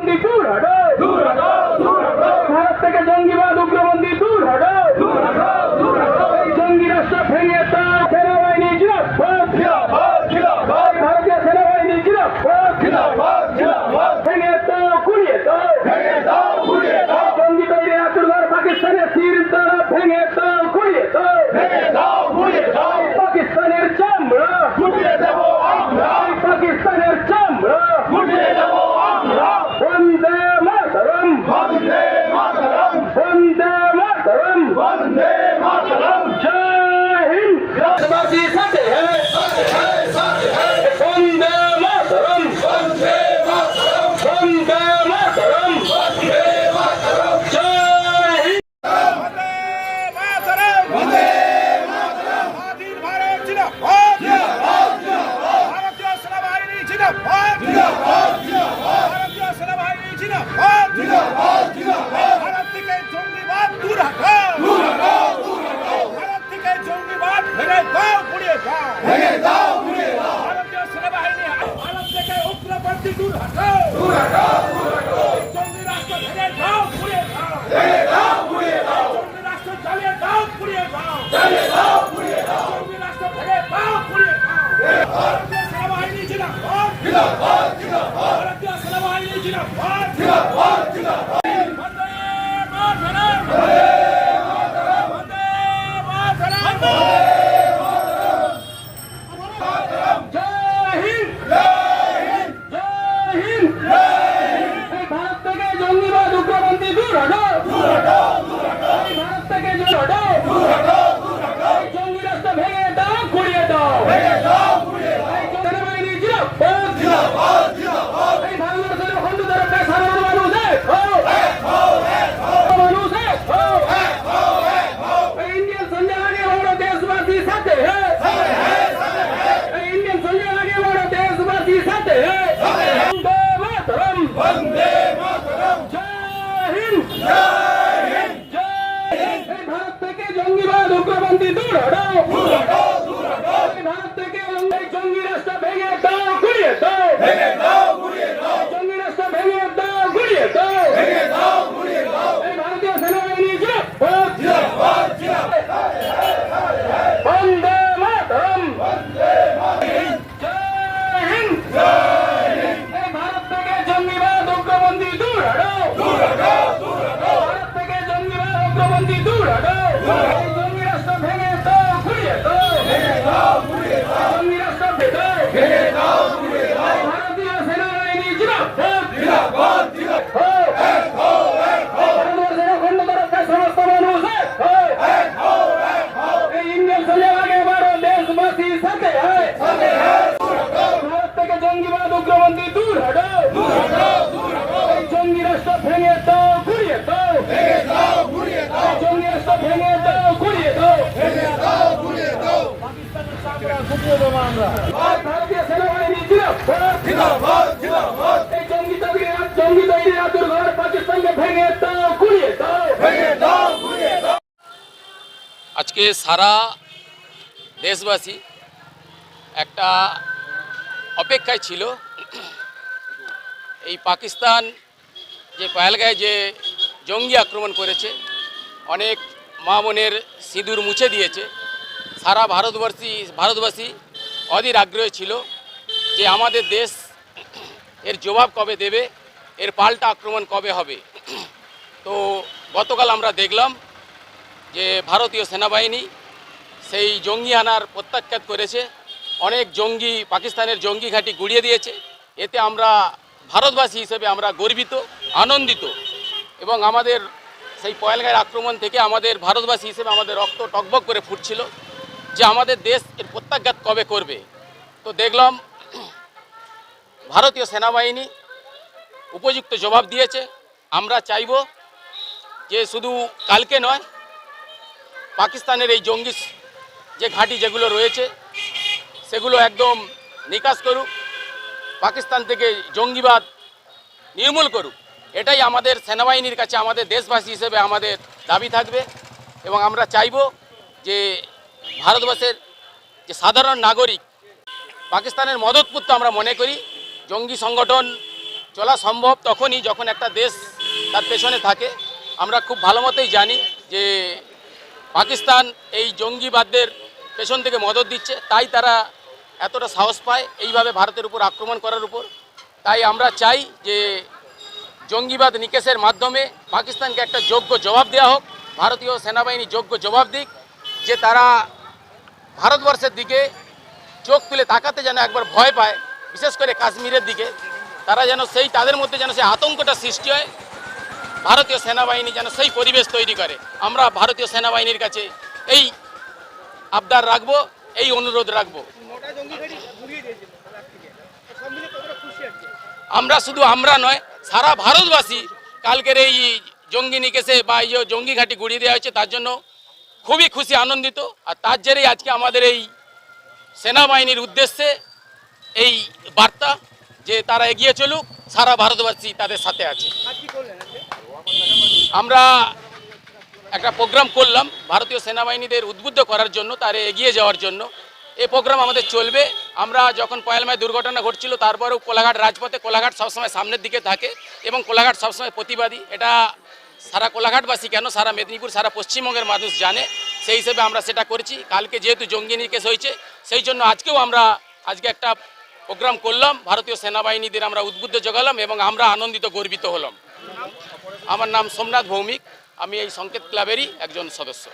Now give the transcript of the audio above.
জঙ্গি দূর হটো Jina Bhag! Jina Bhag! Jina Bhag! আজকে সারা দেশবাসী একটা অপেক্ষায় ছিল। এই পাকিস্তান যে পায়ালগায় যে জঙ্গি আক্রমণ করেছে, অনেক মামনের সিঁদুর মুছে দিয়েছে, সারা ভারতবর্ষী, ভারতবাসী অধীর আগ্রহ ছিল যে আমাদের দেশ এর জবাব কবে দেবে, এর পাল্টা আক্রমণ কবে হবে। তো গতকাল আমরা দেখলাম যে ভারতীয় সেনাবাহিনী সেই জঙ্গি আনার প্রত্যাখ্যাত করেছে। অনেক জঙ্গি, পাকিস্তানের জঙ্গি ঘাঁটি গুড়িয়ে দিয়েছে। এতে আমরা ভারতবাসী হিসেবে আমরা গর্বিত, আনন্দিত এবং আমাদের সেই পয়ালগায়ের আক্রমণ থেকে আমাদের ভারতবাসী হিসেবে আমাদের রক্ত টকবক করে ফুটছিল যে আমাদের দেশ এর প্রত্যাঘাত কবে করবে। তো দেখলাম ভারতীয় সেনাবাহিনী উপযুক্ত জবাব দিয়েছে। আমরা চাইব যে শুধু কালকে নয় পাকিস্তানের এই জঙ্গি যে ঘাঁটি যেগুলো রয়েছে, সেগুলো একদম নিকাশ করুক, পাকিস্তান থেকে জঙ্গিবাদ নির্মূল করুক। এটাই আমাদের সেনাবাহিনীর কাছে, আমাদের দেশবাসী হিসেবে আমাদের দাবি থাকবে এবং আমরা চাইব যে ভারতবর্ষের যে সাধারণ নাগরিক, পাকিস্তানের মদতপুত্র আমরা মনে করি, জঙ্গি সংগঠন চলা সম্ভব তখনই যখন একটা দেশ তার পেছনে থাকে। আমরা খুব ভালো মতোই জানি যে পাকিস্তান এই জঙ্গিবাদদের পেছন থেকে মদত দিচ্ছে, তাই তারা এতটা সাহস পায় এইভাবে ভারতের উপর আক্রমণ করার উপর। তাই আমরা চাই যে জঙ্গিবাদ নিকেশের মাধ্যমে পাকিস্তানকে একটা যোগ্য জবাব দেওয়া হোক, ভারতীয় সেনাবাহিনী যোগ্য জবাব দিক, যে তারা ভারতবর্ষের দিকে চোখ তুলে তাকাতে যেন একবার ভয় পায়, বিশেষ করে কাশ্মীরের দিকে। তারা যেন সেই, তাদের মধ্যে যেন সেই আতঙ্কটা সৃষ্টি হয় ভারতীয় সেনাবাহিনী যেন সেই পরিবেশ তৈরি করে। আমরা ভারতীয় সেনাবাহিনীর কাছে এই আবদার রাখব, এই অনুরোধ রাখব। আমরা শুধু আমরা নয়, সারা ভারতবাসী কালকের এই জঙ্গি নিকেশে বা এই জঙ্গি ঘাঁটি গুড়িয়ে দেওয়া হয়েছে, তার জন্য খুবই খুশি, আনন্দিত। আর তার জেরেই আজকে আমাদের এই সেনাবাহিনীর উদ্দেশ্যে এই বার্তা যে তারা এগিয়ে চলুক, সারা ভারতবাসী তাদের সাথে আছে। আমরা একটা প্রোগ্রাম করলাম ভারতীয় সেনাবাহিনীদের উদ্বুদ্ধ করার জন্য, তার এগিয়ে যাওয়ার জন্য। এই প্রোগ্রাম আমাদের চলবে। আমরা যখন পয়ালমায় দুর্ঘটনা ঘটছিল, তারপরেও কোলাঘাট রাজপথে, কোলাঘাট সবসময় সামনের দিকে থাকে এবং কোলাঘাট সবসময় প্রতিবাদী। এটা সারা কোলাঘাটবাসী কেন? সারা মেদিনীপুর, সারা পশ্চিমবঙ্গের মানুষ জানে। সেই হিসেবে আমরা সেটা করেছি। কালকে যেহেতু জঙ্গি নিকেশ হয়েছে, সেই জন্য আজকেও আমরা আজকে একটা প্রোগ্রাম করলাম। ভারতীয় সেনাবাহিনীদের আমরা উদ্বুদ্ধ জোগালাম এবং আমরা আনন্দিত, গর্বিত হলাম। আমার নাম সোমনাথ ভৌমিক আমি এই সংকেত ক্লাবেরই একজন সদস্য।